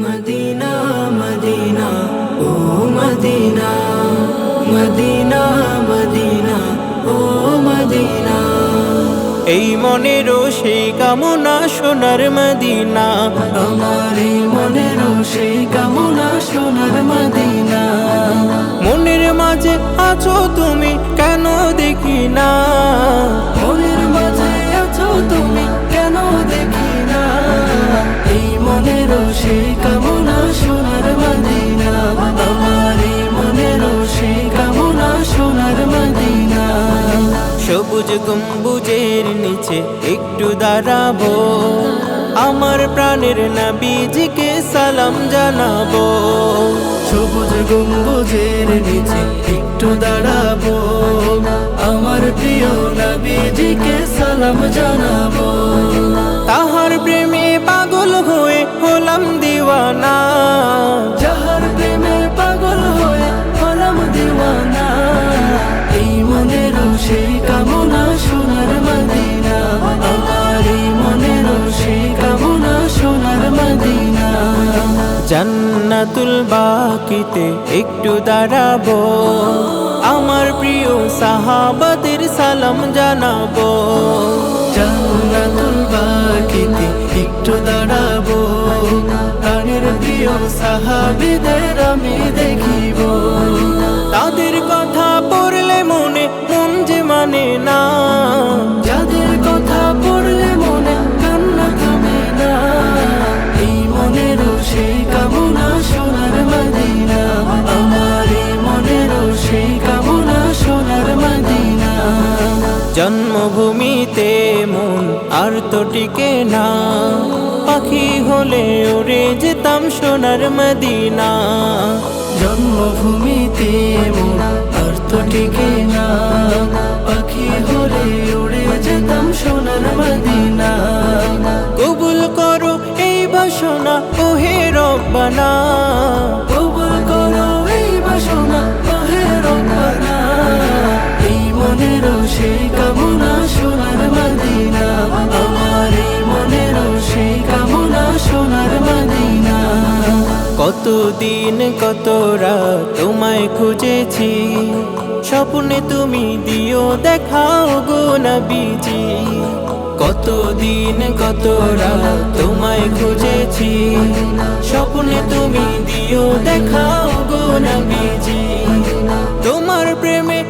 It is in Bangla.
মদিনা মদিনা ও মদিনা মদিনা মদিনা ও মদিনা। এই মনেরও সেই কামনা সোনার মদিনা। আমার এই মনের সেই কামনা সোনার মদিনা। মনের মাঝে আছো তুমি কেন দেখি না? সবুজ গম্বুজের নিচে একটু দাঁড়াবো। আমার প্রাণের নবীজিকে সালাম জানাব। সবুজ গম্বুজের নিচে একটু দাঁড়াবো। আমার প্রিয় নবীজিকে সালাম জানাব। তাহার প্রেমে পাগল হয়ে হলাম দিওয়ানা। যাহার জান্নাতুল বাকিতে একটু দাঁড়াবো। আমার প্রিয় সাহাবাদের সালাম জানাব। জান্নাতুল বাকিতে একটু দাঁড়াবো। প্রাণের প্রিয় সাহাবিদের আমি দেখিব। আর তো টিকে না। পাখি হলে উড়ে যেতাম সোনার মদিনা। জন্মভূমিতে আর তো টিকে না। পাখি হলে উড়ে যেতাম সোনার মদিনা। কবুল করো এই বাসনা, ওহে রব্বানা। কবুল করো এই বাসনা কতদিন কত রাত তোমায় খুঁজেছি। স্বপ্নে তুমি দিও দেখাও গো নবীজি। কতদিন কত রাত তোমায় খুঁজেছি। স্বপ্নে তুমি দিও দেখাও গো নবীজি। তোমার প্রেমে